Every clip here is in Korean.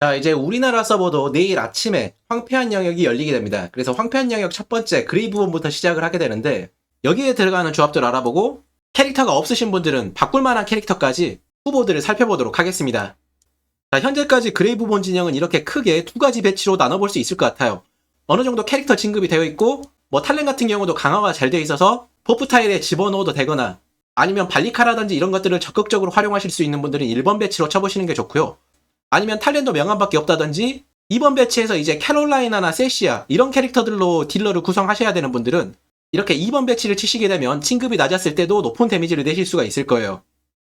자, 이제 우리나라 서버도 내일 아침에 황폐한 영역이 열리게 됩니다. 그래서 황폐한 영역 첫 번째 그레이 부분부터 시작을 하게 되는데 여기에 들어가는 조합들 알아보고 캐릭터가 없으신 분들은 바꿀 만한 캐릭터까지 후보들을 살펴보도록 하겠습니다. 자, 현재까지 그레이 부분 진영은 이렇게 크게 두 가지 배치로 나눠볼 수 있을 것 같아요. 어느 정도 캐릭터 진급이 되어 있고 뭐 탈렌 같은 경우도 강화가 잘 되어 있어서 버프 타일에 집어넣어도 되거나 아니면 발리카라든지 이런 것들을 적극적으로 활용하실 수 있는 분들은 1번 배치로 쳐보시는 게 좋고요. 아니면 탈렌도 명함밖에 없다든지 2번 배치에서 이제 캐롤라이나나 세시아 이런 캐릭터들로 딜러를 구성하셔야 되는 분들은 이렇게 2번 배치를 치시게 되면 진급이 낮았을 때도 높은 데미지를 내실 수가 있을 거예요.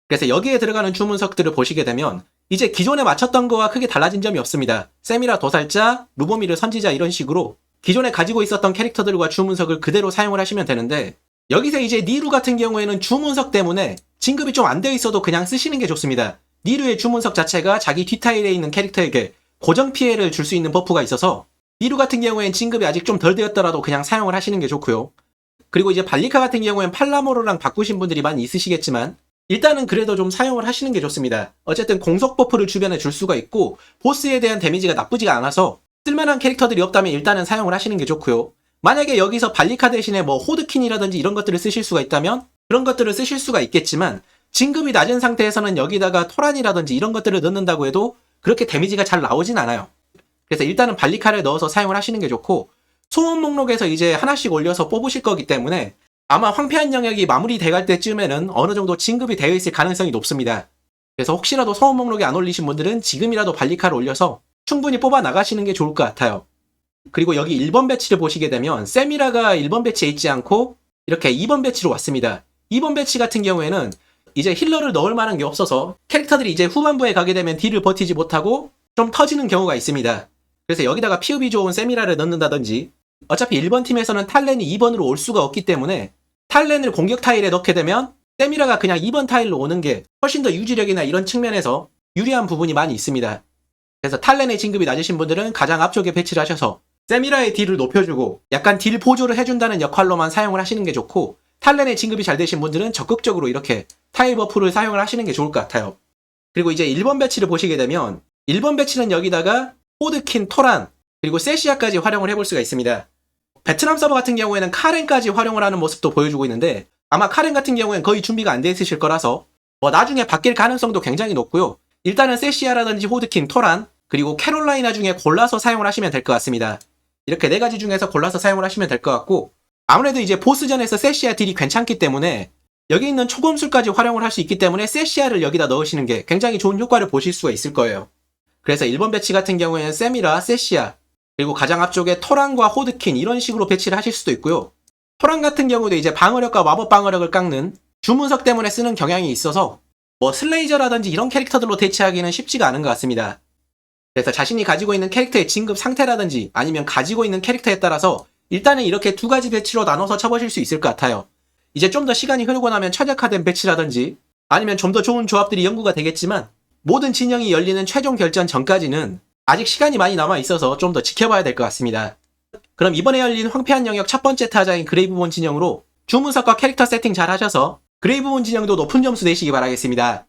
그래서 여기에 들어가는 주문석들을 보시게 되면 이제 기존에 맞췄던 거와 크게 달라진 점이 없습니다. 세미라 도살자, 루보미르 선지자 이런 식으로 기존에 가지고 있었던 캐릭터들과 주문석을 그대로 사용을 하시면 되는데 여기서 이제 니루 같은 경우에는 주문석 때문에 진급이 좀 안 되어 있어도 그냥 쓰시는 게 좋습니다. 니루의 주문석 자체가 자기 뒷타일에 있는 캐릭터에게 고정 피해를 줄 수 있는 버프가 있어서 니루 같은 경우엔 진급이 아직 좀 덜 되었더라도 그냥 사용을 하시는 게 좋고요. 그리고 이제 발리카 같은 경우엔 팔라모로랑 바꾸신 분들이 많이 있으시겠지만 일단은 그래도 좀 사용을 하시는 게 좋습니다. 어쨌든 공속 버프를 주변에 줄 수가 있고 보스에 대한 데미지가 나쁘지가 않아서 쓸만한 캐릭터들이 없다면 일단은 사용을 하시는 게 좋고요. 만약에 여기서 발리카 대신에 뭐 호드킨이라든지 이런 것들을 쓰실 수가 있다면 그런 것들을 쓰실 수가 있겠지만 진급이 낮은 상태에서는 여기다가 토란이라든지 이런 것들을 넣는다고 해도 그렇게 데미지가 잘 나오진 않아요. 그래서 일단은 발리카를 넣어서 사용을 하시는 게 좋고 소원 목록에서 이제 하나씩 올려서 뽑으실 거기 때문에 아마 황폐한 영역이 마무리 돼갈 때쯤에는 어느 정도 진급이 되어 있을 가능성이 높습니다. 그래서 혹시라도 소원 목록에 안 올리신 분들은 지금이라도 발리카를 올려서 충분히 뽑아 나가시는 게 좋을 것 같아요. 그리고 여기 1번 배치를 보시게 되면 세미라가 1번 배치에 있지 않고 이렇게 2번 배치로 왔습니다. 2번 배치 같은 경우에는 이제 힐러를 넣을 만한 게 없어서 캐릭터들이 이제 후반부에 가게 되면 딜을 버티지 못하고 좀 터지는 경우가 있습니다. 그래서 여기다가 피흡이 좋은 세미라를 넣는다든지 어차피 1번 팀에서는 탈렌이 2번으로 올 수가 없기 때문에 탈렌을 공격 타일에 넣게 되면 세미라가 그냥 2번 타일로 오는 게 훨씬 더 유지력이나 이런 측면에서 유리한 부분이 많이 있습니다. 그래서 탈렌의 진급이 낮으신 분들은 가장 앞쪽에 배치를 하셔서 세미라의 딜을 높여주고 약간 딜 보조를 해준다는 역할로만 사용을 하시는 게 좋고 탈렌의 진급이 잘 되신 분들은 적극적으로 이렇게 버프를 사용을 하시는 게 좋을 것 같아요. 그리고 이제 1번 배치를 보시게 되면 1번 배치는 여기다가 호드킨, 토란, 그리고 세시아까지 활용을 해볼 수가 있습니다. 베트남 서버 같은 경우에는 카렌까지 활용을 하는 모습도 보여주고 있는데 아마 카렌 같은 경우에는 거의 준비가 안 돼 있으실 거라서 뭐 나중에 바뀔 가능성도 굉장히 높고요. 일단은 세시아라든지 호드킨, 토란, 그리고 캐롤라이나 중에 골라서 사용을 하시면 될 것 같습니다. 이렇게 네 가지 중에서 골라서 사용을 하시면 될 것 같고 아무래도 이제 보스전에서 세시아 딜이 괜찮기 때문에 여기 있는 초검술까지 활용을 할 수 있기 때문에 세시아를 여기다 넣으시는 게 굉장히 좋은 효과를 보실 수가 있을 거예요. 그래서 1번 배치 같은 경우에는 세미라, 세시아, 그리고 가장 앞쪽에 토란과 호드킨 이런 식으로 배치를 하실 수도 있고요. 토란 같은 경우도 이제 방어력과 마법 방어력을 깎는 주문석 때문에 쓰는 경향이 있어서 뭐 슬레이저라든지 이런 캐릭터들로 대체하기는 쉽지가 않은 것 같습니다. 그래서 자신이 가지고 있는 캐릭터의 진급 상태라든지 아니면 가지고 있는 캐릭터에 따라서 일단은 이렇게 두 가지 배치로 나눠서 쳐보실 수 있을 것 같아요. 이제 좀 더 시간이 흐르고 나면 최적화된 배치라든지 아니면 좀 더 좋은 조합들이 연구가 되겠지만 모든 진영이 열리는 최종 결전 전까지는 아직 시간이 많이 남아 있어서 좀 더 지켜봐야 될 것 같습니다. 그럼 이번에 열린 황폐한 영역 첫 번째 타자인 그레이브본 진영으로 주문석과 캐릭터 세팅 잘 하셔서 그레이브본 진영도 높은 점수 내시기 바라겠습니다.